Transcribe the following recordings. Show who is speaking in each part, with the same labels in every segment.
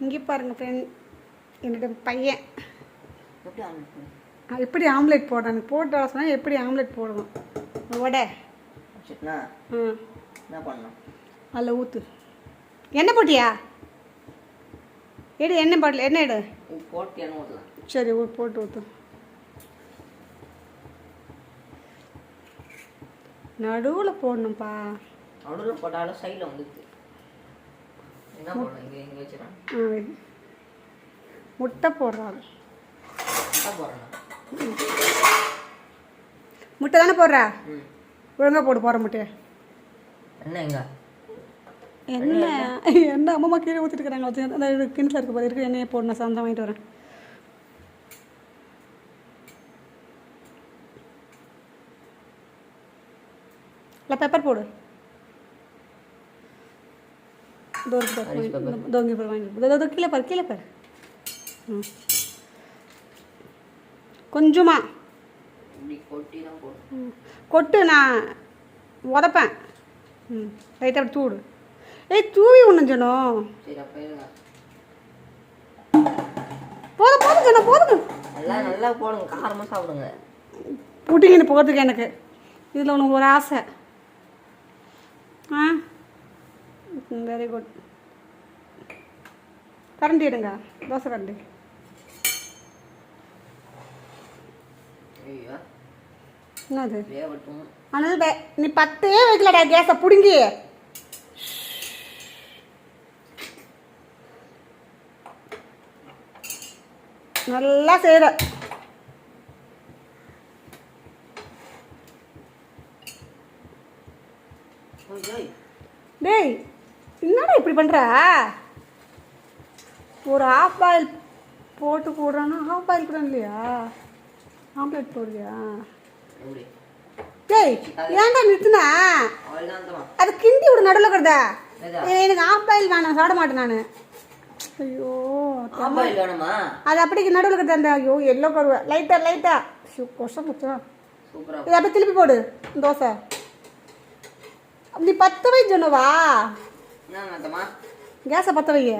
Speaker 1: இங்கே பாருங்க ஃப்ரெண்ட் என்னோட பையன்.
Speaker 2: எப்படி ஆம்லெட்
Speaker 1: போடுறாங்க போட்டு சொன்னால் எப்படி ஆம்லெட் போடணும் வடை.
Speaker 2: என்ன பண்ணணும்?
Speaker 1: அதில் ஊற்று எண்ணெய் போட்டியா? எடு எண்ணெய் பாட்டில் எண்ணெய் எடு.
Speaker 2: போட்டு எண்ணெய் ஊற்றலாம்
Speaker 1: சரி ஊ போட்டு ஊற்று நடுவில் போடணும்ப்பா
Speaker 2: நடுவில் போட்டாலும் சைடில் வந்துடுது என்ன போடணும் இங்கே இங்கே வச்சுறேன்
Speaker 1: ஆ, வை. முட்டை போடுறாங்க. முட்டை தானே போடுறா?
Speaker 2: ம்.
Speaker 1: ஒழுங்கா போடு போகிற முட்டையை.
Speaker 2: என்ன
Speaker 1: என்ன? என்ன? அம்மா கீழே ஊற்றிட்டு இருக்கிறாங்க வச்சு அந்த கிணத்துல இருக்க போது இருக்கு. எண்ணெயை போடணும் சாந்தம் வாங்கிட்டு வரேன். இல்லை பெப்பர் போடு. தோருக்கு பாரு
Speaker 2: Irish pepper.
Speaker 1: தோங்கி பாரு. வாங்கிட்டு இதோ, இதோ, இதோ, கீழே பாரு கீழே பாரு. ம். கொஞ்சமா.
Speaker 2: இப்படி கொட்டி
Speaker 1: நான் உதப்பேன். ம். லைட்டாக அப்படி தூடு ஏய் தூவி ஒன்று
Speaker 2: இருங்க
Speaker 1: போதும் போதும் ஜனம் போதும்.
Speaker 2: நல்லா நல்லா போடுங்க காரமாக சாப்பிடுங்க.
Speaker 1: புட்டிங்கன்னு போகிறதுக்கு எனக்கு. இதில் உனக்கு ஒரு ஆசை. ஆ? வெரி குட் கரண்டி எடுங்க தோசை கரண்டி என்னது ஆனால் வே- நீ பத்தே வைக்கலடா கேஸை பிடுங்கி நல்லா செய்கிற டேய் என்னடா இப்படி பண்ணுற ஒரு ஆஃப் பாயில் போட்டு போடுறான்னா ஆஃப் பாயில் கூட இல்லையா? ஆம்லெட் போடுறியா? டேய் ஏன்டா நிறுத்துனா? அது கிண்டி விடு நடுவில்
Speaker 2: எதா?
Speaker 1: எனக்கு ஆஃப் பாயில் வேணாம் சாப்பிட மாட்டேன் நான். ஐயோ அது அப்படிக்கு நடுவில் அந்த ஐயோ எல்லோ கருவை லைட்டாக லைட்டாக குச்சா
Speaker 2: சூப்பராக
Speaker 1: இது அப்படியே திருப்பி போடு தோசை. நீ பத்து வை சொன்னவா? கேஸை பற்ற வைய.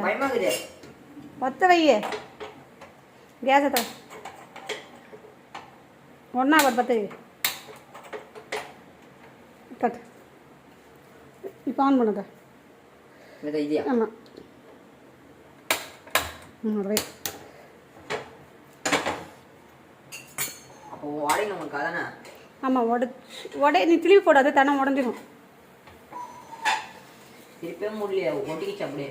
Speaker 1: பற்ற வைய. கேஸை த ஒன்றா பத்து பத்து கட் இப்போ ஆன் பண்ணுத ஆமாம் ஆமாம் உடச்சி உடை நீ திருப்பி போடாது தனம் உடஞ்சிடும்
Speaker 2: திருப்பவே முடியல ஒட்டிக்கிச்சு அப்படியே.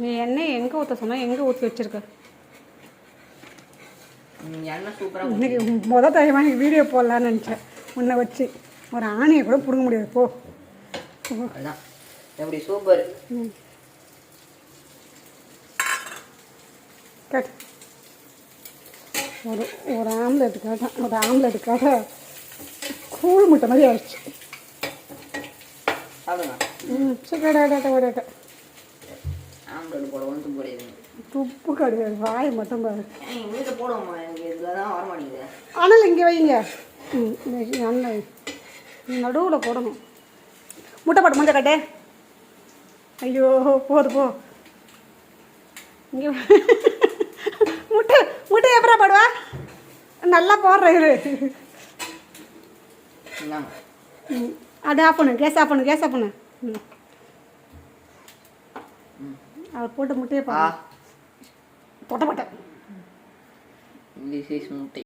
Speaker 1: நீ எண்ணெய் எங்கே ஊற்ற சொன்னால் எங்கே ஊற்றி வச்சிருக்க?
Speaker 2: எண்ணெய் சூப்பராக
Speaker 1: இன்னைக்கு மொதல் எனக்கு வீடியோ போடலான்னு நினச்சேன். உன்னை வச்சு. ஒரு ஆணையை கூட பிடுங்க முடியாது. போ.
Speaker 2: அதுதான் எப்படி சூப்பர்.
Speaker 1: கட். ஒரு ஒரு ஆம்லெட் கேட்டேன் ஒரு ஆம்லெட் கேட்ட கூழ் முட்டை மாதிரி ஆயிடுச்சு
Speaker 2: சாப்பிடுங்க
Speaker 1: ம் சரி விட
Speaker 2: ஆம்லெட் போட வந்து போடுது
Speaker 1: துப்பு கிடையாது வாய் மட்டும் பாரு. ஆனால் இங்கே வைங்க. அண்ணன் நடுவில் போடணும். முட்டை போட்டு மஞ்சள் கட்டு. ஐயோ போது போ. இங்கே முட்டை முட்டை எப்படா போடுவா? நல்லா போடுற இரு அது ஆஃப் பண்ணு கேஸ் ஆஃப் பண்ணு கேஸ் ஆஃப் பண்ணு.
Speaker 2: ம்.
Speaker 1: அவர் போட்டு முட்டையை
Speaker 2: ஆ.
Speaker 1: போடு தொட்ட மாட்டேன்
Speaker 2: திஸ் இஸ் முட்டை.